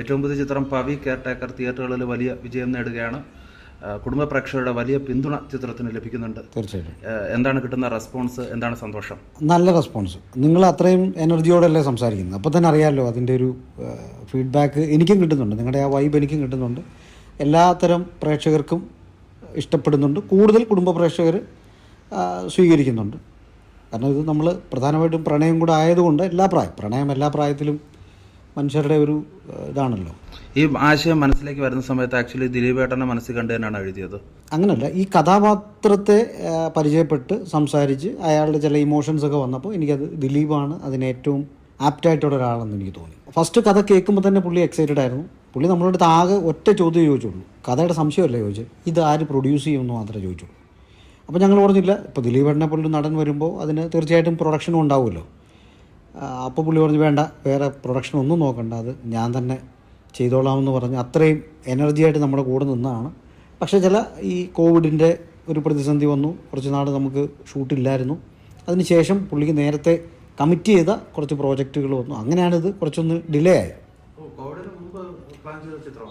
ഏറ്റവും പുതിയ ചിത്രം പവി കെയർ ടേക്കർ തിയേറ്ററുകളിൽ വലിയ വിജയം നേടുകയാണ്. കുടുംബ പ്രേക്ഷകരുടെ വലിയ പിന്തുണ ചിത്രത്തിന് ലഭിക്കുന്നുണ്ട്. തീർച്ചയായിട്ടും. എന്താണ് കിട്ടുന്ന റെസ്പോൺസ്? എന്താണ് സന്തോഷം? നല്ല റെസ്പോൺസ്. നിങ്ങൾ അത്രയും എനർജിയോടല്ലേ സംസാരിക്കുന്നത്. അപ്പോൾ തന്നെ അറിയാമല്ലോ അതിന്റെ ഒരു ഫീഡ്ബാക്ക് എനിക്കും കിട്ടുന്നുണ്ട്. നിങ്ങളുടെ ആ വൈബ് എനിക്കും കിട്ടുന്നുണ്ട്. എല്ലാത്തരം പ്രേക്ഷകർക്കും ഇഷ്ടപ്പെടുന്നുണ്ട്. കൂടുതൽ കുടുംബ പ്രേക്ഷകർ സ്വീകരിക്കുന്നുണ്ട്. കാരണം ഇത് നമ്മൾ പ്രധാനമായിട്ടും പ്രണയം കൂടെ ആയതുകൊണ്ട് എല്ലാ പ്രായം പ്രണയം എല്ലാ പ്രായത്തിലും മനുഷ്യരുടെ ഒരു ഇതാണല്ലോ. ഈ ആശയം മനസ്സിലേക്ക് വരുന്ന സമയത്ത് ആക്ച്വലി ദിലീപ് ഏട്ടന്റെ മനസ്സിൽ കണ്ടു തന്നെയാണ് എഴുതിയത്. അങ്ങനല്ല ഈ കഥാപാത്രത്തെ പരിചയപ്പെട്ട് സംസാരിച്ച് അയാളുടെ ചില ഇമോഷൻസ് ഒക്കെ വന്നപ്പോൾ എനിക്കത് ദിലീപാണ് അതിന് ഏറ്റവും ആപ്റ്റായിട്ടുള്ള ഒരാളെന്ന് എനിക്ക് തോന്നി. ഫസ്റ്റ് കഥ കേൾക്കുമ്പോൾ തന്നെ പുള്ളി എക്സൈറ്റഡ് ആയിരുന്നു. പുള്ളി നമ്മളോട് അടുത്ത് ആകെ ഒറ്റ ചോദ്യം ചോദിച്ചുള്ളൂ. കഥയുടെ സംശയമല്ല ചോദിച്ചത് ഇത് ആര് പ്രൊഡ്യൂസ് ചെയ്യുമെന്ന് മാത്രമേ ചോദിച്ചുള്ളൂ. അപ്പോൾ ഞങ്ങൾ പറഞ്ഞില്ല ഇപ്പോൾ ദിലീപേട്ടനെ പോലൊരു നടൻ വരുമ്പോൾ അതിന് തീർച്ചയായിട്ടും പ്രൊഡക്ഷനും ഉണ്ടാവുമല്ലോ. അപ്പോൾ പുള്ളി പറഞ്ഞു വേണ്ട വേറെ പ്രൊഡക്ഷൻ ഒന്നും നോക്കണ്ട അത് ഞാൻ തന്നെ ചെയ്തോളാമെന്ന് പറഞ്ഞ് അത്രയും എനർജിയായിട്ട് നമ്മുടെ കൂടെ നിന്നാണ്. പക്ഷേ ചില ഈ കോവിഡിന്റെ ഒരു പ്രതിസന്ധി വന്നു കുറച്ച് നാൾ നമുക്ക് ഷൂട്ടില്ലായിരുന്നു അതിനുശേഷം പുള്ളിക്ക് നേരത്തെ കമ്മിറ്റ് ചെയ്ത കുറച്ച് പ്രോജക്റ്റുകൾ വന്നു. അങ്ങനെയാണിത് കുറച്ചൊന്ന് ഡിലേ ആയത്.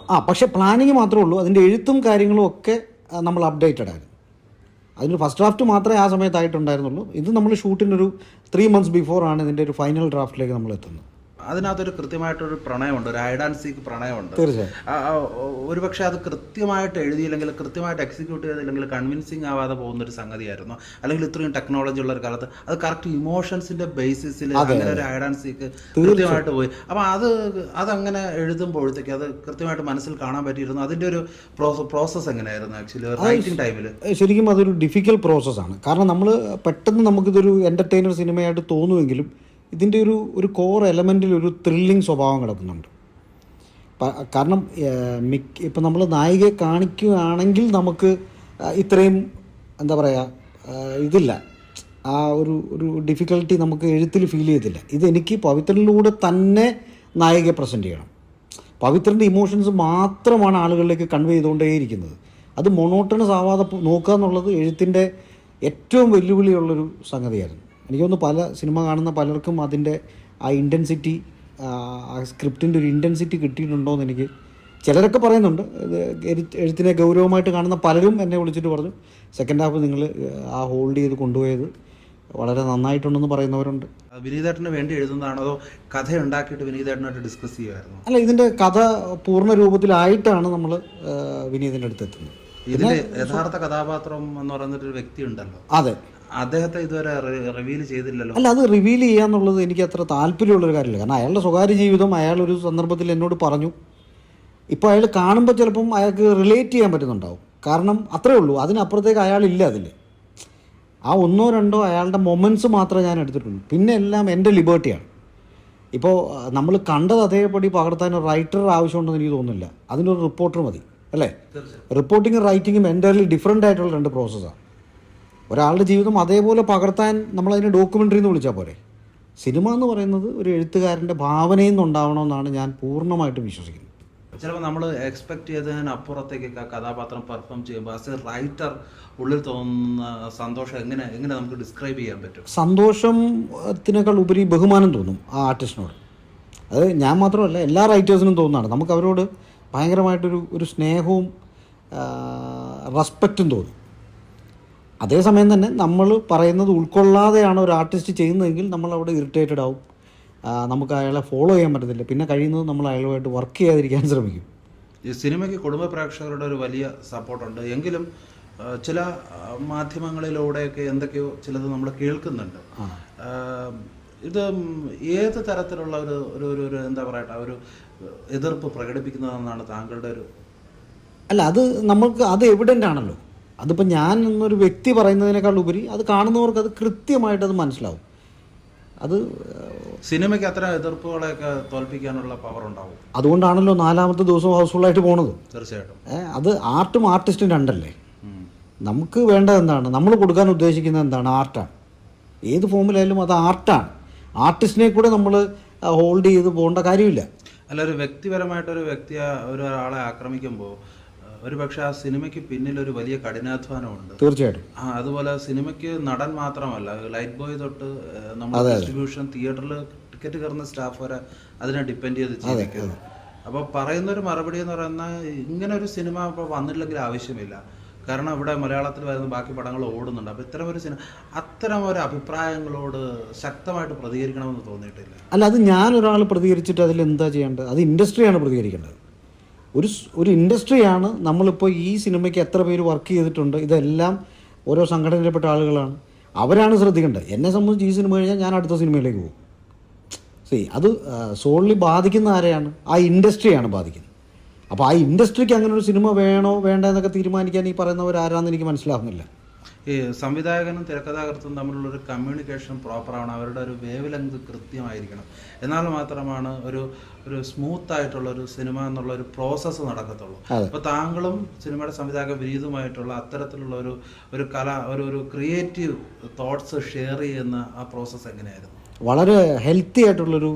ആ പക്ഷേ പ്ലാനിങ് മാത്രമേ ഉള്ളൂ. അതിന്റെ എഴുത്തും കാര്യങ്ങളും ഒക്കെ നമ്മൾ അപ്ഡേറ്റഡ് ആയിരുന്നു. അതിന് ഫസ്റ്റ് ഡ്രാഫ്റ്റ് മാത്രമേ ആ സമയത്തായിട്ടുണ്ടായിരുന്നുള്ളൂ ഇത് നമ്മൾ ഷൂട്ടിനൊരു ത്രീ മന്ത്സ് ബിഫോർ ആണ് ഇതിന്റെ ഒരു ഫൈനൽ ഡ്രാഫ്റ്റിലേക്ക് നമ്മൾ എത്തുന്നത്. അതിനകത്തൊരു കൃത്യമായിട്ടൊരു പ്രണയമുണ്ട് ഒരു ഐഡ് ആൻഡ് സീക്ക് പ്രണയമുണ്ട്. തീർച്ചയായും. ആ, ആ, ഒരു പക്ഷേ അത് കൃത്യമായിട്ട് എഴുതിയില്ലെങ്കിൽ കൃത്യമായിട്ട് എക്സിക്യൂട്ട് ചെയ്തില്ലെങ്കിൽ കൺവിൻസിങ് ആവാതെ പോകുന്ന ഒരു സംഗതിയായിരുന്നു. അല്ലെങ്കിൽ ഇത്രയും ടെക്നോളജി ഉള്ള ഒരു കാലത്ത് അത് കറക്റ്റ് ഇമോഷൻസിന്റെ ബേസിസിൽ അങ്ങനെ ഒരു ഐഡ് ആൻഡ് സീക്ക് കൃത്യമായിട്ട് പോയി. അപ്പം അത് അതങ്ങനെ എഴുതുമ്പോഴത്തേക്ക് അത് കൃത്യമായിട്ട് മനസ്സിൽ കാണാൻ പറ്റിയിരുന്നു. അതിന്റെ ഒരു പ്രോസസ് എങ്ങനെയായിരുന്നു ആക്ച്വലി റൈറ്റിംഗ് ടൈമിൽ ശരിക്കും അതൊരു പ്രോസസ് പ്രോസസ്സാണ് കാരണം നമ്മൾ പെട്ടെന്ന് നമുക്കിതൊരു എന്റർടൈനർ സിനിമയായിട്ട് തോന്നുമെങ്കിലും ഇതിന്റെ ഒരു ഒരു കോർ എലമെന്റിൽ ഒരു ത്രില്ലിംഗ് സ്വഭാവം കിടക്കുന്നുണ്ട്. കാരണം മിക്ക ഇപ്പം നമ്മൾ നായികയെ കാണിക്കുകയാണെങ്കിൽ നമുക്ക് ഇത്രയും എന്താ പറയുക ഇതില്ല. ആ ഒരു ഒരു ഡിഫിക്കൽട്ടി നമുക്ക് എഴുത്തിൽ ഫീൽ ചെയ്തില്ല ഇതെനിക്ക് പവിത്രനിലൂടെ തന്നെ നായികയെ പ്രസന്റ് ചെയ്യണം. പവിത്രന്റെ ഇമോഷൻസ് മാത്രമാണ് ആളുകളിലേക്ക് കൺവേ ചെയ്തുകൊണ്ടേയിരിക്കുന്നത്. അത് മൊണോട്ടണസ് ആവാതെ നോക്കുക എന്നുള്ളത് എഴുത്തിന്റെ ഏറ്റവും വെല്ലുവിളിയുള്ളൊരു സംഗതിയായിരുന്നു. എനിക്ക് തോന്നുന്നു പല സിനിമ കാണുന്ന പലർക്കും അതിന്റെ ആ ഇന്റൻസിറ്റി ആ സ്ക്രിപ്റ്റിന്റെ ഒരു ഇന്റൻസിറ്റി കിട്ടിയിട്ടുണ്ടോ എന്ന് എനിക്ക് ചിലരൊക്കെ പറയുന്നുണ്ട്. എഴുത്തിനെ ഗൗരവമായിട്ട് കാണുന്ന പലരും എന്നെ വിളിച്ചിട്ട് പറഞ്ഞു. സെക്കൻഡ് ഹാഫ് നിങ്ങൾ ആ ഹോൾഡ് ചെയ്ത് കൊണ്ടുപോയത് വളരെ നന്നായിട്ടുണ്ടെന്ന് പറയുന്നവരുണ്ട്. വിനീതേട്ടന് വേണ്ടി എഴുതുന്നതാണോ അതോ കഥ ഉണ്ടാക്കിയിട്ട് വിനീതേട്ടനായിട്ട് ഡിസ്കസ് ചെയ്യുമായിരുന്നു അല്ല ഇതിന്റെ കഥ പൂർണ രൂപത്തിലായിട്ടാണ് നമ്മൾ വിനീതിന്റെ അടുത്ത് എത്തുന്നത്. ഇതിന്റെ യഥാർത്ഥ കഥാപാത്രം എന്ന് പറയുന്ന ഒരു വ്യക്തി ഉണ്ടല്ലോ അതെ. അദ്ദേഹത്തെ ഇതുവരെ റിവീൽ ചെയ്തില്ലല്ലോ. അല്ല അത് റിവീൽ ചെയ്യാന്നുള്ളത് എനിക്ക് അത്ര താല്പര്യമുള്ളൊരു കാര്യമില്ല. കാരണം അയാളുടെ സ്വകാര്യ ജീവിതം അയാൾ ഒരു സന്ദർഭത്തിൽ എന്നോട് പറഞ്ഞു. ഇപ്പോൾ അയാൾ കാണുമ്പോൾ ചിലപ്പം അയാൾക്ക് റിലേറ്റ് ചെയ്യാൻ പറ്റുന്നുണ്ടാവും. കാരണം അത്രേ ഉള്ളൂ. അതിനപ്പുറത്തേക്ക് അയാളില്ല അതിൽ ആ ഒന്നോ രണ്ടോ അയാളുടെ മൊമെന്റ്സ് മാത്രമേ ഞാൻ എടുത്തിട്ടുള്ളൂ. പിന്നെ എല്ലാം എന്റെ ലിബേർട്ടിയാണ് ഇപ്പോൾ നമ്മൾ കണ്ടത് അതേപടി പകർത്താൻ ഒരു റൈറ്റർ ആവശ്യമുണ്ടെന്ന് എനിക്ക് തോന്നുന്നില്ല. അതിനൊരു റിപ്പോർട്ടർ മതി. അല്ലേ? റിപ്പോർട്ടിങ്ങും റൈറ്റിങ്ങും എന്റയർലി ഡിഫറെന്റ് ആയിട്ടുള്ള രണ്ട് പ്രോസസ്സാണ് ഒരാളുടെ ജീവിതം അതേപോലെ പകർത്താൻ നമ്മളതിനെ ഡോക്യുമെന്ററി എന്ന് വിളിച്ചാൽ പോരെ. സിനിമ എന്ന് പറയുന്നത് ഒരു എഴുത്തുകാരന്റെ ഭാവനയിൽ നിന്നുണ്ടാവണമെന്നാണ് ഞാൻ പൂർണമായിട്ടും വിശ്വസിക്കുന്നത്. ചിലപ്പോൾ നമ്മൾ എക്സ്പെക്ട് ചെയ്തതിന് അപ്പുറത്തേക്ക് ആ കഥാപാത്രം പെർഫോം ചെയ്യുമ്പോൾ ആസ് എ റൈറ്റർ ഉള്ളിൽ തോന്നുന്ന സന്തോഷം എങ്ങനെ എങ്ങനെ നമുക്ക് ഡിസ്ക്രൈബ് ചെയ്യാൻ പറ്റും? സന്തോഷത്തിനേക്കാൾ ഉപരി ബഹുമാനം തോന്നും ആ ആർട്ടിസ്റ്റിനോട് അത് ഞാൻ മാത്രമല്ല എല്ലാ റൈറ്റേഴ്സിനും തോന്നുന്നതാണ്. നമുക്ക് അവരോട് ഭയങ്കരമായിട്ടൊരു ഒരു സ്നേഹവും റെസ്പെക്റ്റും തോന്നും. അതേസമയം തന്നെ നമ്മൾ പറയുന്നത് ഉൾക്കൊള്ളാതെയാണ് ഒരു ആർട്ടിസ്റ്റ് ചെയ്യുന്നതെങ്കിൽ നമ്മൾ അവിടെ ഇറിറ്റേറ്റഡ് ആവും. നമുക്ക് അയാളെ ഫോളോ ചെയ്യാൻ പറ്റത്തില്ല. പിന്നെ കഴിയുന്നത് നമ്മൾ അയാളുമായിട്ട് വർക്ക് ചെയ്യാതിരിക്കാൻ ശ്രമിക്കും. ഈ സിനിമയ്ക്ക് കുടുംബ പ്രേക്ഷകരുടെ ഒരു വലിയ സപ്പോർട്ടുണ്ട് എങ്കിലും ചില മാധ്യമങ്ങളിലൂടെയൊക്കെ എന്തൊക്കെയോ ചിലത് നമ്മൾ കേൾക്കുന്നുണ്ട്. ഇത് ഏത് തരത്തിലുള്ള ഒരു ഒരു ഒരു ഒരു എന്താ പറയട്ടെ ഒരു എതിർപ്പ് പ്രകടിപ്പിക്കുന്നതെന്നാണ് താങ്കളുടെ ഒരു അല്ല അത് നമുക്ക് അത് എവിഡന്റ് ആണല്ലോ. അതിപ്പോൾ ഞാൻ എന്നൊരു വ്യക്തി പറയുന്നതിനേക്കാൾ ഉപരി അത് കാണുന്നവർക്ക് അത് കൃത്യമായിട്ട് അത് മനസ്സിലാവും. അത് സിനിമയ്ക്ക് അത്ര എതിർപ്പുകളെയൊക്കെ തോൽപ്പിക്കാനുള്ള പവർ ഉണ്ടാവും. അതുകൊണ്ടാണല്ലോ നാലാമത്തെ ദിവസം ഹൗസ്ഫുള്ളായിട്ട് പോണത്. തീർച്ചയായിട്ടും. അത് ആർട്ടും ആർട്ടിസ്റ്റും രണ്ടല്ലേ? നമുക്ക് വേണ്ടത് എന്താണ്? നമ്മൾ കൊടുക്കാൻ ഉദ്ദേശിക്കുന്നത് എന്താണ്? ആർട്ടാണ് ഏത് ഫോമിലായാലും അത് ആർട്ടാണ് ആർട്ടിസ്റ്റിനെ കൂടെ നമ്മൾ ഹോൾഡ് ചെയ്ത് പോകേണ്ട കാര്യമില്ല. അല്ല ഒരു വ്യക്തിപരമായിട്ടൊരു വ്യക്തിയെ ഒരാളെ ആക്രമിക്കുമ്പോൾ ഒരു പക്ഷെ ആ സിനിമയ്ക്ക് പിന്നിൽ ഒരു വലിയ കഠിനാധ്വാനമുണ്ട്. തീർച്ചയായിട്ടും. ആ അതുപോലെ സിനിമയ്ക്ക് നടൻ മാത്രമല്ല ലൈറ്റ് ബോയ് തൊട്ട് നമ്മൾ ഡിസ്ട്രിബ്യൂഷൻ തിയേറ്ററിൽ ടിക്കറ്റ് കയറുന്ന സ്റ്റാഫ് വരെ അതിനെ ഡിപ്പെൻഡ് ചെയ്ത് ജീവിക്കുന്നു അപ്പോൾ പറയുന്നൊരു മറുപടി എന്ന് പറയുന്നത് ഇങ്ങനെ ഒരു സിനിമ ഇപ്പോൾ വന്നില്ലെങ്കിൽ ആവശ്യമില്ല. കാരണം ഇവിടെ മലയാളത്തിൽ വരുന്ന ബാക്കി പടങ്ങൾ ഓടുന്നുണ്ട്. അപ്പോൾ ഇത്തരം ഒരു സിനിമ അത്തരം ഒരു അഭിപ്രായങ്ങളോട് ശക്തമായിട്ട് പ്രതികരിക്കണമെന്ന് തോന്നിയിട്ടില്ല. അല്ല അത് ഞാൻ ഒരാൾ പ്രതികരിച്ചിട്ട് അതിൽ എന്താ ചെയ്യേണ്ടത്? അത് ഇൻഡസ്ട്രിയാണ് പ്രതികരിക്കേണ്ടത്. ഒരു ഒരു ഇൻഡസ്ട്രിയാണ് നമ്മളിപ്പോൾ ഈ സിനിമയ്ക്ക് എത്ര പേര് വർക്ക് ചെയ്തിട്ടുണ്ട് ഇതെല്ലാം ഓരോ സംഘടനയിൽപ്പെട്ട ആളുകളാണ്. അവരാണ് ശ്രദ്ധിക്കേണ്ടത്. എന്നെ സംബന്ധിച്ച് ഈ സിനിമ കഴിഞ്ഞാൽ ഞാൻ അടുത്ത സിനിമയിലേക്ക് പോകും. സി അത് സോൺലി ബാധിക്കുന്ന ആരെയാണ്? ആ ഇൻഡസ്ട്രിയാണ് ബാധിക്കുന്നത്. അപ്പോൾ ആ ഇൻഡസ്ട്രിക്ക് അങ്ങനെ ഒരു സിനിമ വേണോ വേണ്ട എന്നൊക്കെ തീരുമാനിക്കാൻ ഈ പറയുന്നവർ ആരാന്ന് എനിക്ക് മനസ്സിലാവുന്നില്ല. ഈ സംവിധായകനും തിരക്കഥാകൃത്തും തമ്മിലുള്ള ഒരു കമ്മ്യൂണിക്കേഷൻ പ്രോപ്പറാണ് അവരുടെ ഒരു വേവ് ലെങ്ത് കൃത്യമായിരിക്കണം. എന്നാൽ മാത്രമാണ് ഒരു ഒരു സ്മൂത്ത് ആയിട്ടുള്ള ഒരു സിനിമ എന്നുള്ള ഒരു പ്രോസസ്സ് നടക്കത്തുള്ളൂ. അപ്പോൾ താങ്കളും സിനിമയുടെ സംവിധായക വിരീതുമായിട്ടുള്ള അത്തരത്തിലുള്ള ഒരു ഒരു കല ഒരു ഒരു ക്രിയേറ്റീവ് തോട്ട്സ് ഷെയർ ചെയ്യുന്ന ആ പ്രോസസ്സ് എങ്ങനെയായിരുന്നു? വളരെ ഹെൽത്തി ആയിട്ടുള്ളൊരു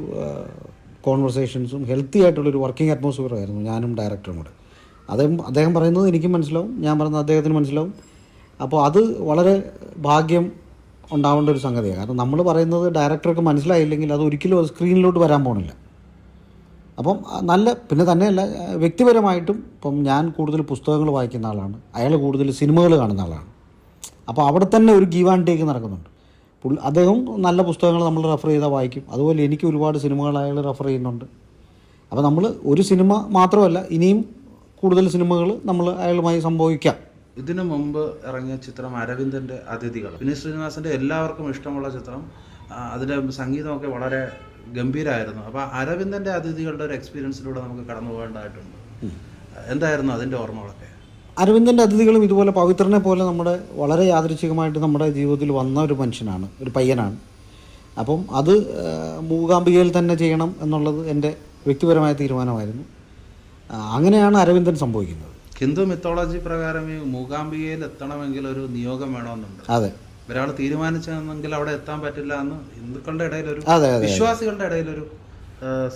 കോൺവെർസേഷൻസും ഹെൽത്തി ആയിട്ടുള്ളൊരു വർക്കിംഗ് അറ്റ്മോസ്ഫിയർ ആയിരുന്നു ഞാനും ഡയറക്ടറും കൂടെ. അദ്ദേഹം അദ്ദേഹം പറയുന്നത് എനിക്കും മനസ്സിലാവും ഞാൻ പറയുന്നത് അദ്ദേഹത്തിന് മനസ്സിലാവും. അപ്പോൾ അത് വളരെ ഭാഗ്യം ഉണ്ടാവേണ്ട ഒരു സംഗതിയാണ്. കാരണം നമ്മൾ പറയുന്നത് ഡയറക്ടർക്ക് മനസ്സിലായില്ലെങ്കിൽ അത് ഒരിക്കലും സ്ക്രീനിലോട്ട് വരാൻ പോകണില്ല അപ്പം നല്ല പിന്നെ തന്നെയല്ല വ്യക്തിപരമായിട്ടും ഇപ്പം ഞാൻ കൂടുതൽ പുസ്തകങ്ങൾ വായിക്കുന്ന ആളാണ്. അയാൾ കൂടുതൽ സിനിമകൾ കാണുന്ന ആളാണ്. അപ്പോൾ അവിടെ തന്നെ ഒരു ഗീവ് ആൻഡ് ടേക്ക് നടക്കുന്നുണ്ട്. അദ്ദേഹം നല്ല പുസ്തകങ്ങൾ നമ്മൾ റെഫർ ചെയ്താൽ വായിക്കും. അതുപോലെ എനിക്ക് ഒരുപാട് സിനിമകൾ അയാൾ റെഫർ ചെയ്യുന്നുണ്ട്. അപ്പോൾ നമ്മൾ ഒരു സിനിമ മാത്രമല്ല ഇനിയും കൂടുതൽ സിനിമകൾ നമ്മൾ അയാളുമായി സംഭവിക്കാം. ഇതിനു മുമ്പ് ഇറങ്ങിയ ചിത്രം അരവിന്ദന്റെ അതിഥികൾ. വിനീത് ശ്രീനിവാസന്റെ എല്ലാവർക്കും ഇഷ്ടമുള്ള ചിത്രം. അതിന്റെ സംഗീതമൊക്കെ വളരെ ഗംഭീരമായിരുന്നു അപ്പോൾ അരവിന്ദന്റെ അതിഥികളുടെ ഒരു എക്സ്പീരിയൻസിലൂടെ നമുക്ക് കടന്നു പോകേണ്ടതായിട്ടുണ്ട്. എന്തായിരുന്നു അതിന്റെ ഓർമ്മകളൊക്കെ? അരവിന്ദന്റെ അതിഥികളും ഇതുപോലെ പവിത്രനെ പോലെ നമ്മുടെ വളരെ യാദൃച്ഛികമായിട്ട് നമ്മുടെ ജീവിതത്തിൽ വന്ന ഒരു മനുഷ്യനാണ് ഒരു പയ്യനാണ്. അപ്പം അത് മൂകാംബികയിൽ തന്നെ ചെയ്യണം എന്നുള്ളത് എന്റെ വ്യക്തിപരമായ തീരുമാനമായിരുന്നു. അങ്ങനെയാണ് അരവിന്ദൻ സംഭവിക്കുന്നത്. ഹിന്ദു മിത്തോളജി പ്രകാരം ഈ മൂകാംബികയിൽ എത്തണമെങ്കിൽ ഒരു നിയോഗം വേണമെന്നുണ്ട്. അതെ. ഒരാൾ തീരുമാനിച്ചെങ്കിൽ അവിടെ എത്താൻ പറ്റില്ല എന്ന് ഹിന്ദുക്കളുടെ ഇടയിൽ ഒരു വിശ്വാസികളുടെ ഇടയിൽ ഒരു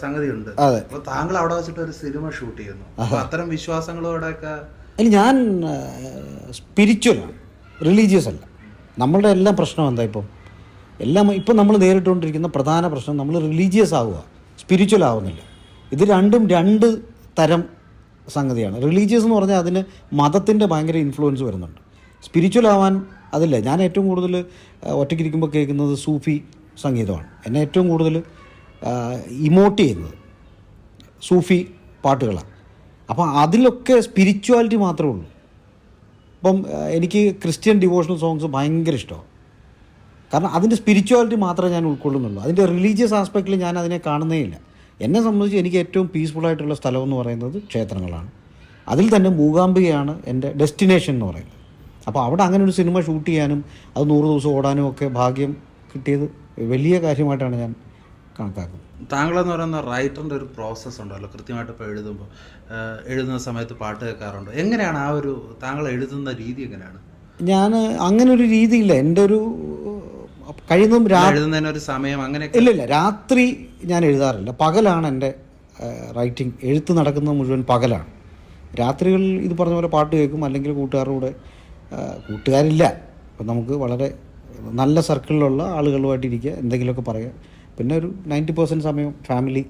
സംഗതിയുണ്ട്. അപ്പൊ താങ്കൾ അവിടെ വെച്ചിട്ട് ഒരു സിനിമ ഷൂട്ട് ചെയ്യുന്നു. അപ്പൊ അത്തരം വിശ്വാസങ്ങളോടൊക്കെ അതിൽ ഞാൻ സ്പിരിച്വലാണ് റിലീജിയസ് അല്ല. നമ്മളുടെ എല്ലാം പ്രശ്നം എന്താ ഇപ്പം? എല്ലാം ഇപ്പം നമ്മൾ നേരിട്ടുകൊണ്ടിരിക്കുന്ന പ്രധാന പ്രശ്നം നമ്മൾ റിലീജിയസ് ആവുക. സ്പിരിച്വൽ ആവുന്നില്ല. ഇത് രണ്ടും രണ്ട് തരം സംഗതിയാണ്. റിലീജിയസ് എന്ന് പറഞ്ഞാൽ അതിന് മതത്തിന്റെ ഭയങ്കര ഇൻഫ്ലുവൻസ് വരുന്നുണ്ട്. സ്പിരിച്വൽ ആവാൻ അതില്ല. ഞാൻ ഏറ്റവും കൂടുതൽ ഒറ്റയ്ക്കിരിക്കുമ്പോൾ കേൾക്കുന്നത് സൂഫി സംഗീതമാണ്. എന്നെ ഏറ്റവും കൂടുതൽ ഇമോട്ട് ചെയ്യുന്നത് സൂഫി പാട്ടുകളാണ്. അപ്പോൾ അതിലൊക്കെ സ്പിരിച്വാലിറ്റി മാത്രമേ ഉള്ളൂ. ഇപ്പം എനിക്ക് ക്രിസ്ത്യൻ ഡിവോഷണൽ സോങ്സ് ഭയങ്കര ഇഷ്ടമാണ്. കാരണം അതിന്റെ സ്പിരിച്വാലിറ്റി മാത്രമേ ഞാൻ ഉൾക്കൊള്ളുന്നുള്ളൂ. അതിന്റെ റിലീജിയസ് ആസ്പെക്റ്റിൽ ഞാൻ അതിനെ കാണുന്നേ ഇല്ല. എന്നെ സംബന്ധിച്ച് എനിക്ക് ഏറ്റവും പീസ്ഫുൾ ആയിട്ടുള്ള സ്ഥലം എന്ന് പറയുന്നത് ക്ഷേത്രങ്ങളാണ്. അതിൽ തന്നെ മൂകാംബികയാണ് എന്റെ ഡെസ്റ്റിനേഷൻ എന്ന് പറയുന്നത്. അപ്പോൾ അവിടെ അങ്ങനെ ഒരു സിനിമ ഷൂട്ട് ചെയ്യാനും അത് നൂറ് ദിവസം ഓടാനും ഒക്കെ ഭാഗ്യം കിട്ടിയത് വലിയ കാര്യമായിട്ടാണ് ഞാൻ കണക്കാക്കുന്നത്. താങ്കളെന്ന് പറയുന്ന റൈറ്ററിന്റെ ഒരു പ്രോസസ്സ് ഉണ്ടല്ലോ കൃത്യമായിട്ട് ഇപ്പോൾ എഴുതുമ്പോൾ എഴുതുന്ന സമയത്ത് പാട്ട് കേൾക്കാറുണ്ട്? എങ്ങനെയാണ് ആ ഒരു താങ്കൾ എഴുതുന്ന രീതി എങ്ങനെയാണ്? ഞാൻ അങ്ങനെ ഒരു രീതിയില്ല. എന്റെ ഒരു കഴിയുന്നതും എഴുതുന്നതിന് ഒരു സമയം അങ്ങനെ ഇല്ല ഇല്ല രാത്രി ഞാൻ എഴുതാറില്ല. പകലാണ് എന്റെ റൈറ്റിംഗ്. എഴുത്ത് നടക്കുന്നത് മുഴുവൻ പകലാണ്. രാത്രികളിൽ ഇത് പറഞ്ഞ പോലെ പാട്ട് കേൾക്കും. അല്ലെങ്കിൽ കൂട്ടുകാരുടെ കൂടെ കൂട്ടുകാരില്ല. അപ്പം നമുക്ക് വളരെ നല്ല സർക്കിളിലുള്ള ആളുകളുമായിട്ട് ഇരിക്കുക എന്തെങ്കിലുമൊക്കെ പറയുക. പിന്നെ ഒരു നയന്റി പെർസെന്റ് സമയം ഫാമിലി.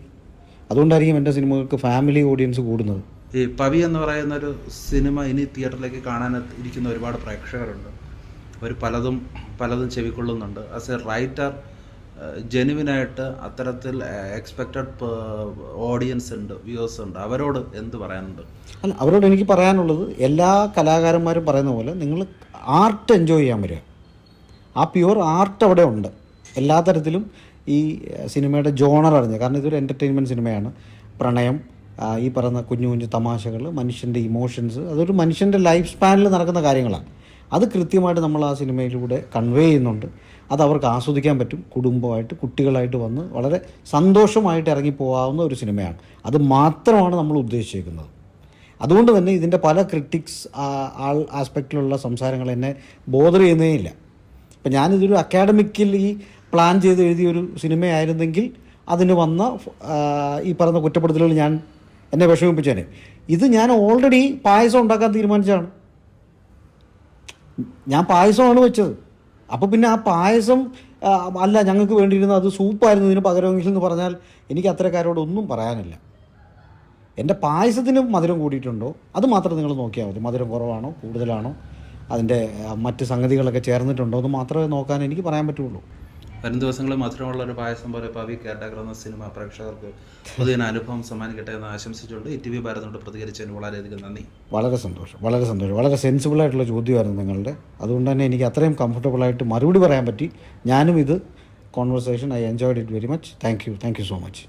അതുകൊണ്ടായിരിക്കും എന്റെ സിനിമകൾക്ക് ഫാമിലി ഓഡിയൻസ് കൂടുന്നത്. ഈ പവി എന്ന് പറയുന്ന ഒരു സിനിമ ഇനി തിയേറ്ററിലേക്ക് കാണാൻ ഇരിക്കുന്ന ഒരുപാട് പ്രേക്ഷകരുണ്ട്. അവർ പലതും പലതും ചെവിക്കൊള്ളുന്നുണ്ട്. ആസ് എ റൈറ്റർ ജെനുവിനായിട്ട് അത്തരത്തിൽ എക്സ്പെക്റ്റഡ് ഓഡിയൻസ് ഉണ്ട് വ്യൂവേഴ്സ് ഉണ്ട്. അവരോട് എന്ത് പറയാനുണ്ട്? അല്ല അവരോട് എനിക്ക് പറയാനുള്ളത് എല്ലാ കലാകാരന്മാരും പറയുന്ന പോലെ നിങ്ങൾ ആർട്ട് എൻജോയ് ചെയ്യാൻ വരിക. ആ പ്യുവർ ആർട്ട് അവിടെ ഉണ്ട്. എല്ലാ തരത്തിലും ഈ സിനിമയുടെ ജോണർ അറിഞ്ഞത് കാരണം ഇതൊരു എന്റർടൈൻമെന്റ് സിനിമയാണ്. പ്രണയം ഈ പറയുന്ന കുഞ്ഞു കുഞ്ഞു തമാശകൾ മനുഷ്യന്റെ ഇമോഷൻസ് അതൊരു മനുഷ്യന്റെ ലൈഫ് സ്പാനിൽ നടക്കുന്ന കാര്യങ്ങളാണ്. അത് കൃത്യമായിട്ട് നമ്മൾ ആ സിനിമയിലൂടെ കൺവേ ചെയ്യുന്നുണ്ട്. അത് അവർക്ക് ആസ്വദിക്കാൻ പറ്റും. കുടുംബമായിട്ട് കുട്ടികളായിട്ട് വന്ന് വളരെ സന്തോഷമായിട്ട് ഇറങ്ങിപ്പോകാവുന്ന ഒരു സിനിമയാണ്. അത് മാത്രമാണ് നമ്മൾ ഉദ്ദേശിച്ചേക്കുന്നത്. അതുകൊണ്ട് തന്നെ ഇതിന്റെ പല ക്രിട്ടിക്സ് ആൾ ആസ്പെക്റ്റിലുള്ള സംസാരങ്ങൾ എന്നെ ബോധർ ചെയ്യുന്നേ ഇല്ല ഇപ്പം ഞാനിതൊരു അക്കാഡമിക്കലി പ്ലാൻ ചെയ്ത് എഴുതിയൊരു സിനിമയായിരുന്നെങ്കിൽ അതിന് വന്ന ഈ പറയുന്ന കുറ്റപ്പെടുത്തലുകൾ ഞാൻ എന്നെ വിഷമിപ്പിച്ചേനെ. ഇത് ഞാൻ ഓൾറെഡി പായസം ഉണ്ടാക്കാൻ തീരുമാനിച്ചതാണ്. ഞാൻ പായസമാണ് വെച്ചത്. അപ്പോൾ പിന്നെ ആ പായസം അല്ല ഞങ്ങൾക്ക് വേണ്ടിയിരുന്ന അത് സൂപ്പായിരുന്നു ഇതിന് പകരമെങ്കിൽ എന്ന് പറഞ്ഞാൽ എനിക്ക് അത്രക്കാരോട് ഒന്നും പറയാനില്ല. എന്റെ പായസത്തിന് മധുരം കൂടിയിട്ടുണ്ടോ? അത് മാത്രം നിങ്ങൾ നോക്കിയാൽ മതി. മധുരം കുറവാണോ? കൂടുതലാണോ? അതിന്റെ മറ്റ് സംഗതികളൊക്കെ ചേർന്നിട്ടുണ്ടോ? എന്ന് മാത്രമേ നോക്കാൻ എനിക്ക് പറയാൻ പറ്റുള്ളൂ. വരും ദിവസങ്ങളിൽ മധുരമുള്ള ഒരു പായസം പോലെ പവി കാറ്റാഗ്രഹ എന്ന സിനിമ പ്രേക്ഷകർക്ക് പുതിയ അനുഭവം സമ്മാനിക്കട്ടെ എന്ന് ആശംസിച്ചുകൊണ്ട് ഇ ടി വി ഭാരതോട് പ്രതികരിച്ചതിന് വളരെയധികം നന്ദി. വളരെ സന്തോഷം. വളരെ സന്തോഷം. വളരെ സെൻസിബിൾ ആയിട്ടുള്ള ചോദ്യമായിരുന്നു നിങ്ങളുടെ. അതുകൊണ്ട് തന്നെ എനിക്ക് അത്രയും കംഫർട്ടബിളായിട്ട് മറുപടി പറയാൻ പറ്റി. ഞാനും ഇത് conversation I enjoyed it very much thank you thank you so much